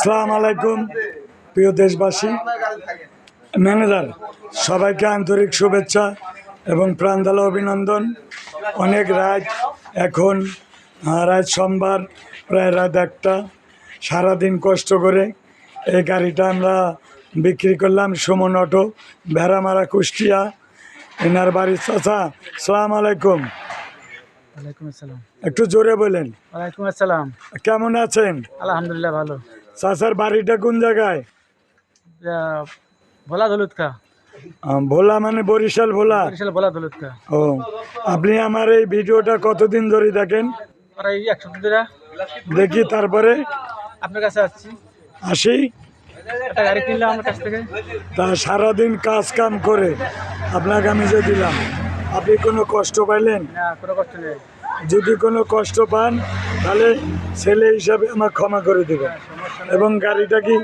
সালাম আলাইকুম, প্রিয় দেশবাসী। ম্যানেজার, সবাইকে আন্তরিক শুভেচ্ছা এবং প্রাণদালা অভিনন্দন। অনেক রাত এখন রাত সোমবার, প্রায় রাত একটা। সারাদিন কষ্ট করে এই গাড়িটা আমরা বিক্রি করলাম সুমন অটো, ভেড়ামারা কুষ্টিয়া। এনার বাড়ির চাচা, সালাম আলাইকুম। ওয়ালাইকুম আসসালাম। একটু জোরে বলেন। ওয়ালাইকুম আসসালাম। কেমন আছেন? আলহামদুলিল্লাহ ভালো। চাচার বাড়িটা কোন জায়গায়? ভোলা মানে বরিশাল ভোলা? বরিশাল ভোলা দলুত কা ও আপনি আমার এই ভিডিওটা কতদিন ধরে দেখেন? আর এক সপ্তাহ ধরে। দেখি তারপরে। আপনার কাছে আসছি। আসি। একটা গাড়ি কিনলাম আমার কাছ থেকে। তা সারাদিন কাজ কাম করে আপনাকে আমি যে দিলাম। আপনি কোনো কষ্ট পাইলেন? না কোনো কষ্ট নেই। যদি কোনো কষ্ট পান তাহলে ছেলে হিসাবে আমার ক্ষমা করে দেবেন। এবং গাড়িটা কি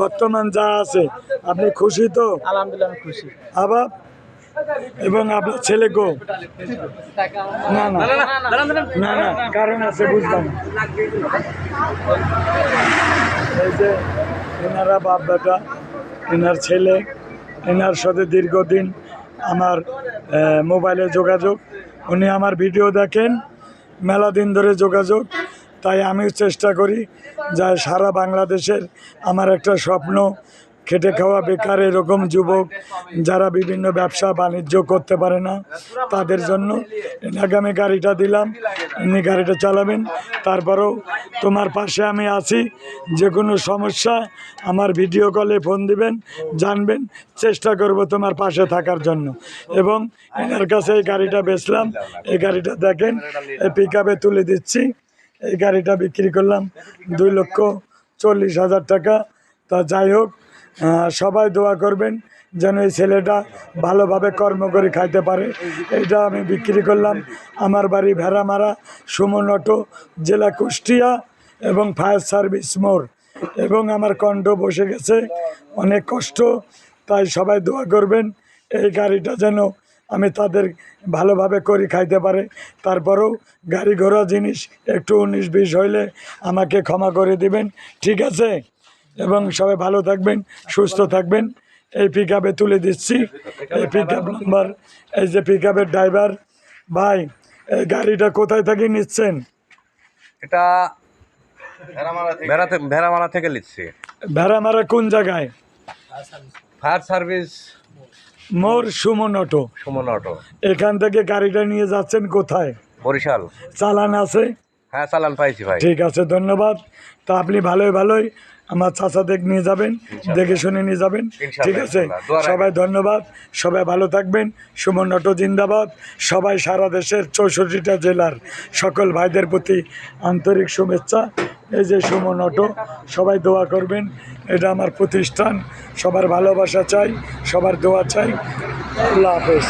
বর্তমান যা আছে আপনি খুশি তো? আলহামদুলিল্লাহ আমি খুশি। আবার? এবং আপনার ছেলে গো? না না। না না কারণ আছে বুঝলাম। এই যে এনারা বাপ বেটা এনার ছেলে এনার সাথে দীর্ঘদিন আমার মোবাইলে যোগাযোগ। উনি আমার ভিডিও দেখেন, মেলা দিন ধরে যোগাযোগ। তাই আমি চেষ্টা করি যা সারা বাংলাদেশের আমার একটা স্বপ্ন খেটে খাওয়া বেকার এরকম যুবক যারা বিভিন্ন ব্যবসা বাণিজ্য করতে পারে না, তাদের জন্য আগামী গাড়িটা দিলাম এমনি গাড়িটা চালাবেন। তারপরেও তোমার পাশে আমি আছি, যে কোনো সমস্যা আমার ভিডিও কলে ফোন দিবেন, জানবেন, চেষ্টা করব তোমার পাশে থাকার জন্য। এবং এনার কাছে এই গাড়িটা বেচলাম, এই গাড়িটা দেখেন, এই পিক তুলে দিচ্ছি, এই গাড়িটা বিক্রি করলাম দুই লক্ষ চল্লিশ হাজার টাকা। তা যাই হোক সবাই দোয়া করবেন যেন এই ছেলেটা ভালোভাবে কর্ম করে খাইতে পারে। এটা আমি বিক্রি করলাম। আমার বাড়ি ভেড়ামারা, সুমন অটো, জেলা কুষ্টিয়া এবং ফায়ার সার্ভিস মোড়। এবং আমার কণ্ঠ বসে গেছে। অনেক কষ্ট। তাই সবাই দোয়া করবেন এই গাড়িটা যেন আমি তাদের ভালোভাবে করি খাইতে পারে। তারপরেও গাড়ি ঘোড়া জিনিস একটু উনিশ বিশ হইলে আমাকে ক্ষমা করে দিবেন। ঠিক আছে? এবং সবাই ভালো থাকবেন সুস্থ থাকবেন। এই পিক আপে তুলে দিচ্ছি। এই পিক আপ নাম্বার এই যে পিক আপের ড্রাইভার ভাই এই গাড়িটা কোথায় থেকে নিচ্ছেন? এটা ভেড়ামারা থেকে। নিচ্ছি। ভেড়ামারা কোন জায়গায়? Fire service. মোর সুমন অটো। সুমন অটো। এখান থেকে গাড়িটা নিয়ে যাচ্ছেন কোথায়? বরিশাল। চালান আছে? হ্যাঁ চালান পাইছি ভাই। ঠিক আছে ধন্যবাদ। তা আপনি ভালোই ভালোই আমার চাচাদের নিয়ে যাবেন দেখে শুনে নিয়ে যাবেন। ঠিক আছে? সবাই ধন্যবাদ। সবাই ভালো থাকবেন। সুমন অটো জিন্দাবাদ। সবাই সারা দেশের চৌষট্টিটা জেলার সকল ভাইদের প্রতি আন্তরিক শুভেচ্ছা। এই যে সুমন অটো সবাই দোয়া করবেন। এটা আমার প্রতিষ্ঠান। সবার ভালোবাসা চাই সবার দোয়া চাই। আল্লাহ হাফেজ।